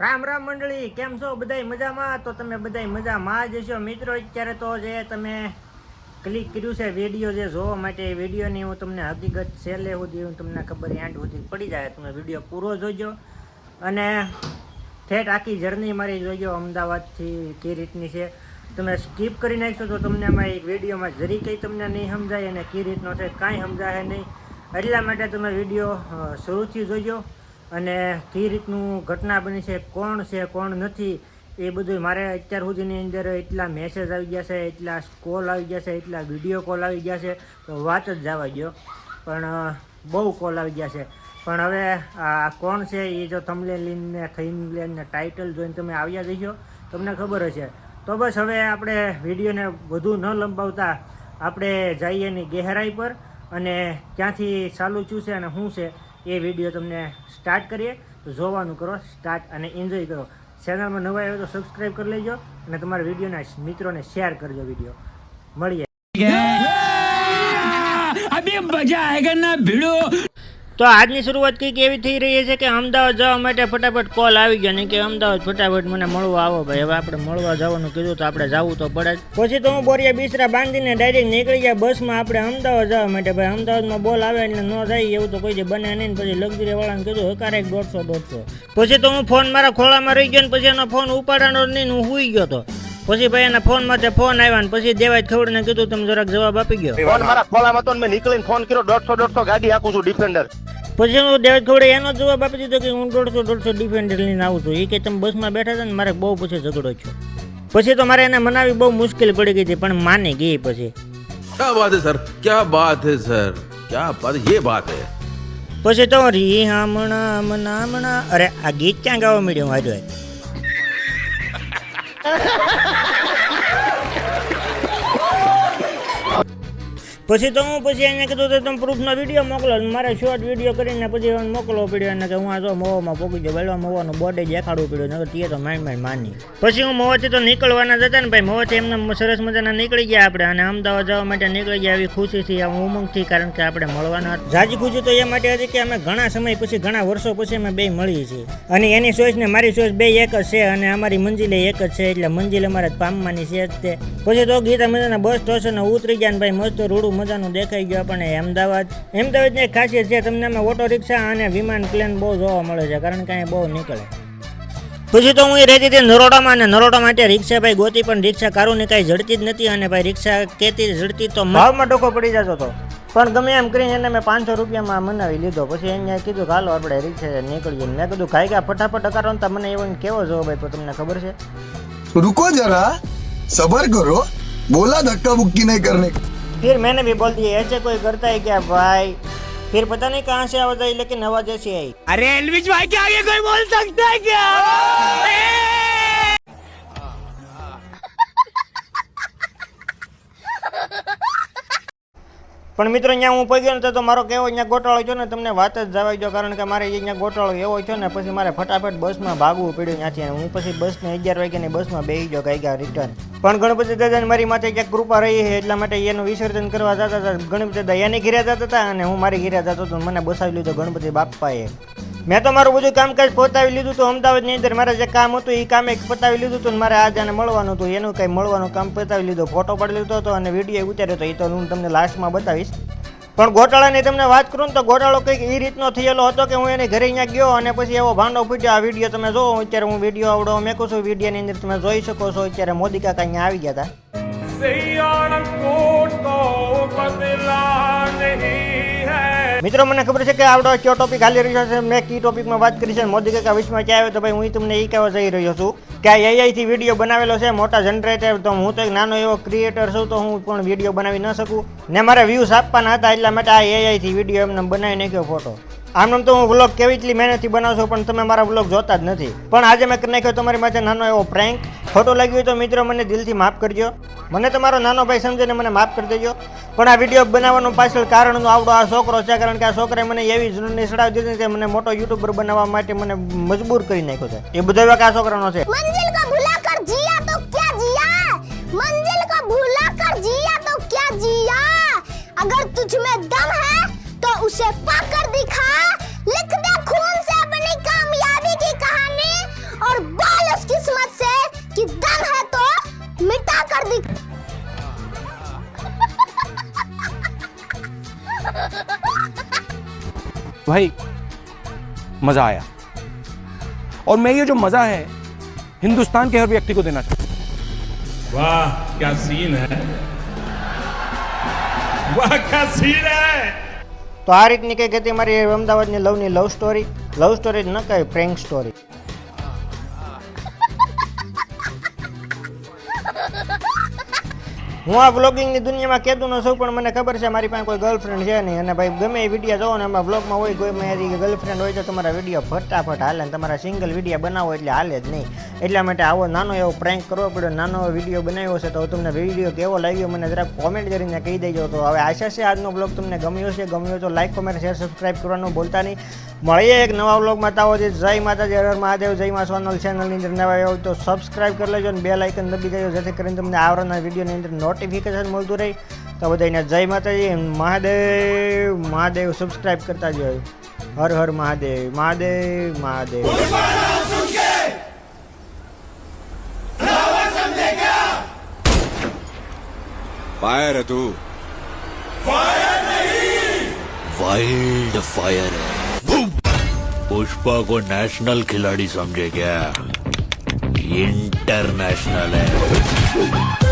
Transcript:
રામ રામ મંડળી, કેમ છો બધાય મજામાં? તો તમે બધાય મજામાં જ છો મિત્રો, અત્યારે તો જે તમે ક્લિક કર્યું છે વીડિયો જે જોવા માટે, એ વિડીયોની હું તમને હકીકત છેલ્લે સુધી હું તમને ખબર એન્ડ સુધી પડી જાય. તમે વીડિયો પૂરો જોજો. અને ઠેઠ આખી જર્ની મારી જોજો અમદાવાદથી કઈ રીતની છે. તમે સ્કીપ કરી નાખશો તો તમને એમાં એક વિડીયોમાં જરી કંઈ તમને નહીં સમજાય અને કઈ રીતનો છે, કાંઈ સમજાય નહીં. એટલા માટે તમે વીડિયો શરૂથી જોજો. અને કઈ રીતનું ઘટના બની છે, કોણ છે, કોણ નથી, એ બધું મારે અત્યાર સુધીની અંદર એટલા મેસેજ આવી ગયા છે, એટલા કોલ આવી ગયા છે, એટલા વીડિયો કોલ આવી ગયા છે, તો વાત જ જવા ગયો પણ બહુ કોલ આવી ગયા છે. પણ હવે આ કોણ છે એ જો થમલેન ને થઈનલેન ને ટાઇટલ જોઈને તમે આવ્યા જઈશો તમને ખબર હશે. તો બસ હવે આપણે વિડીયોને વધુ ન લંબાવતા, આપણે જઈએ એની ગહેરાઈ પર અને ક્યાંથી ચાલુ છું છે અને શું છે એ વીડિયો તમને સ્ટાર્ટ કરીએ, તો જોવાનું કરો, સ્ટાર્ટ અને એન્જોય કરો. ચેનલમાં નવા આવ્યો તો સબસ્ક્રાઈબ કરી લેજો અને તમારા વિડીયોના મિત્રોને શેર કરજો વીડિયો. મળીએ. અભી મજા આયેગા ના ભીડો. તો આજની શરૂઆત કંઈક એવી થઈ રહી છે કે અમદાવાદ જવા માટે ફટાફટ કોલ આવી ગયો ને કે અમદાવાદ ફટાફટ મને મળવા આવો ભાઈ. હવે આપણે મળવા જવાનું કીધું તો આપણે જવું તો પડે જ. પછી તો હું બોરિયા બિસરા બાંધીને ડાયરેક્ટ નીકળી ગયા બસમાં આપણે અમદાવાદ જવા માટે ભાઈ. અમદાવાદમાં બોલ આવે એટલે ન જાય એવું તો કોઈ બને નહીં પછી લક્ઝરી વાળાને કીધું હકારે દોઢસો દોઢસો. પછી તો હું ફોન મારા ખોળામાં રહી ગયો ને પછી એનો ફોન ઉપાડવાનો નહીં હું હુઈ ગયો તો. પછી ભાઈ એના ફોન માટે ફોન આવ્યા ને પછી દેવાય ખવડને કીધું, તમે જરાક જવાબ આપી ગયો. ફોન મારા ખોલામાં તો મેં નીકળીને ફોન કર્યો, દોઢસો દોઢસો ગાડી આખું છું ડિફેન્ડર પછી હું દેવજ ખવડે એનો જવાબ આપી દીધો કે હું દોઢસો દોઢસો ડિફેન્ડર લઈને આવું છું. એ કે તમે બસમાં બેઠા હતા ને મારે બહુ પછી ઝઘડો થયો. પછી તો મારે એને મનાવી બહુ મુશ્કેલ પડી ગઈ હતી પણ માની ગઈ પછી. ક્યા વાત હે સર? ક્યાં વાત હે સર? ક્યાં વાત યે બાત હે. પછી તો રી હમણા હમણા હમણા અરે આ ગીત ક્યાં ગાવા મળ્યું હાજો પછી તો હું પછી એને કીધું તો તમે પ્રૂફનો વીડિયો મોકલો મારે શોર્ટ વીડિયો કરીને પછી એને મોકલવો પડ્યો અને કે હું આ જો મોવામાં પોકી ગયો વેલો મોવાનું બોડે દેખાડવું પડ્યું નગર તે તો માઇન્ડ માઇન્ડ માની પછી હું મોવાથી તો નીકળવાના જ હતા ને ભાઈ મોવાથી એમને સરસ મજાના નીકળી ગયા આપણે અને અમદાવાદ જવા માટે નીકળી ગયા એવી ખુશીથી આ ઉમંગથી કારણ કે આપણે મળવાના જાજી ખુશી તો એ માટે હતી કે અમે ઘણા સમય પછી, ઘણા વર્ષો પછી અમે બે મળીએ છીએ. અને એની ચોઈસ ને મારી ચોઈસ બે એક જ છે અને અમારી મંજિલે એક જ છે, એટલે મંજિલ અમારે પામવાની છે જ તે. પછી તો ગીતા મજાના બસ સ્ટેશન ઉતરી ગયા ને ભાઈ, મસ્ત રોડું મજાનું દેખાઈ ગયું આપણને અમદાવાદ. અમદાવાદની એક ખાસિયત છે તમને આમાં ઓટો રિક્ષા અને વિમાન પ્લેન બહુ જોવા મળે છે કારણ કે અહીંયા બહુ નીકળે. પછી તો હું રહેતી હતી નરોડામાં અને નરોડા માટે રિક્ષા ભાઈ ગોતી પણ રિક્ષા કારોને કાંઈ જડતી જ નથી અને ભાઈ રિક્ષા કેતી જડતી તો ભાવમાં ડોકો પડી જતો હતો પણ ગમે એમ કરીને એને મેં પાંચસો રૂપિયામાં મનાવી લીધો. પછી એને કીધું કે હાલો આપણે રિક્ષા નીકળીએ. મેં કીધું ખાઈ ગયા ફટાફટ અકારો તા મને એવું કેવો જોવો ભાઈ તમને ખબર છે. રૂકો જરા સબર કરો. બોલા ધક્કા બુક્કી નહીં કરને. फिर मैंने भी बोल दिया ऐसे कोई करता है क्या भाई फिर पता नहीं कहाँ से आवाज आई लेकिन आवाज ऐसी आई अरे एलविज भाई के आगे कोई बोल सकता है क्या પણ મિત્રો અહીંયા હું પહોંચ્યો ને તો મારો કેવો અહીંયા ગોટાળો છે ને, તમને વાત જ જવાઈ ગયો, કારણ કે મારે અહીંયા ગોટાળો એવો છે ને, પછી મારે ફટાફટ બસમાં ભાગવું પડ્યું ત્યાંથી હું પછી બસને અગિયાર વાગ્યાની બસમાં બેસી ગયો ગયા રિટર્ન પણ ગણપતિ દાદાને મારી માથે ક્યાંક કૃપા રહી છે, એટલા માટે એનું વિસર્જન કરવા જતા હતા. ગણપતિ દાદા એની ઘીરે જતા હતા અને હું મારી ઘીરે જતો હતો મને બસાવી લીધો ગણપતિ બાપ્પાએ. મેં તો મારું બધું કામકાજ પતાવી લીધું હતું અમદાવાદની અંદર મારે જે કામ હતું એ કામ પતાવી લીધું હતું મારે આજે આને મળવાનું હતું. એનું કંઈ મળવાનું કામ પતાવી લીધું ફોટો પાડી લીધો હતો અને વીડિયો ઉતાર્યો હતો. એ તો હું તમને લાસ્ટમાં બતાવીશ. પણ ગોટાળાની તમને વાત કરું તો ગોટાળો કંઈક એ રીતનો થયેલો હતો કે હું એને ઘરે અહીંયા ગયો અને પછી એવો ભાંડો ફૂટ્યો, આ વીડિયો તમે જોવો, અત્યારે હું વીડિયો આવડો મેકું છું વિડીયોની અંદર તમે જોઈ શકો છો, અત્યારે મોદી કાકા અહીંયા આવી ગયા હતા. મિત્રો, મને ખબર છે કે આવડો કયો ટોપિક હાલી રહ્યો છે. મેં કી ટોપિકમાં વાત કરી છે મોદી કાકા વિશ્વમાં ક્યાં આવ્યો તો ભાઈ હું તમને એ કહેવા જઈ રહ્યો છું કે આ AI થી વીડિયો બનાવેલો છે, મોટા જનરેટર તો હું તો એક નાનો એવો ક્રિએટર છું, તો હું પણ વીડિયો બનાવી ન શકું. ને મારે વ્યૂઝ આપવાના હતા, એટલા માટે આ એઆઈથી વીડિયો એમને બનાવી નાખ્યો ફોટો આમ તો હું વ્લોગ કેવી એટલી મહેનતથી બનાવું પણ તમે મારા વ્લોગ જોતા જ નથી. પણ આજે મેં નાખ્યો તમારી માટે નાનો એવો પ્રેન્ક ફોટો લાગ્યો તો મિત્રો, મને દિલથી માફ કરજો. મને તમારો નાનો ભાઈ સમજીને મને માફ કરી દેજો. પણ આ વિડીયો બનાવવાનું પાછળ કારણનો આવડો આ છોકરો છે કારણ કે આ છોકરાએ મને એવી જૂની સડાવી દીધી કે મને મોટો યુટ્યુબર બનાવવા માટે મને મજબૂર કરી નાખ્યો છે એ બધો વાંક આ છોકરાનો છે मंजिल को भुला कर जिया तो क्या जिया मंजिल को भुला कर जिया तो क्या जिया अगर तुझ में दम है तो उसे पाकर दिखा भाई मजा आया और मैं ये जो मजा है हिंदुस्तान के हर व्यक्ति को देना चाहता हूं वाह क्या सीन है वाह क्या सीन है તો આ રીતની કંઈક હતી મારી અમદાવાદની લવની લવ સ્ટોરી લવ સ્ટોરી જ ન કહે પ્રેન્ક સ્ટોરી હું આ વ્લોગિંગની દુનિયામાં કહેતું ન છું, પણ મને ખબર છે મારી પાસે કોઈ ગર્લફ્રેન્ડ છે નહીં. અને ભાઈ, ગમે એ વીડિયો જોવો ને એમાં વ્લોગમાં હોય, કોઈ મારી ગર્લફ્રેન્ડ હોય તો તમારા વીડિયો ફટાફટ હાલે તમારા સિંગલ વીડિયો બનાવો એટલે હાલે જ નહીં. એટલા માટે આવો નાનો એવો પ્રેન્ક કરવો પડ્યો, નાનો વીડિયો બનાવ્યો છે, તો તમને વીડિયો કેવો લાગ્યો મને જરાક કોમેન્ટ કરીને કહી દેજો. તો હવે આશા છે આજનો બ્લોગ તમને ગમ્યો છે ગમ્યો તો લાઈક કોમેન્ટ શેર સબસ્ક્રાઈબ કરવાનું ભૂલતા નહીં. મળીએ એક નવા વ્લોગમાં તાવો છે જય માતાજી, હર મહાદેવ, જય મા સોનલ ચેનલની અંદર નવા આવ્યો તો સબસ્ક્રાઈબ કરી લેજો અને બે લાઇકન દબી દેજો, જેથી કરીને તમને આવવાના વિડીયોની અંદર નોટિફિકેશન મળતું રહે. તો બધાને જય માતાજી મહાદેવ મહાદેવ સબસ્ક્રાઈબ કરતા જ હર હર મહાદેવ મહાદેવ મહાદેવ. फायर है तू फायर नहीं वाइल्ड फायर है पुष्पा को नेशनल खिलाड़ी समझे क्या इंटरनेशनल है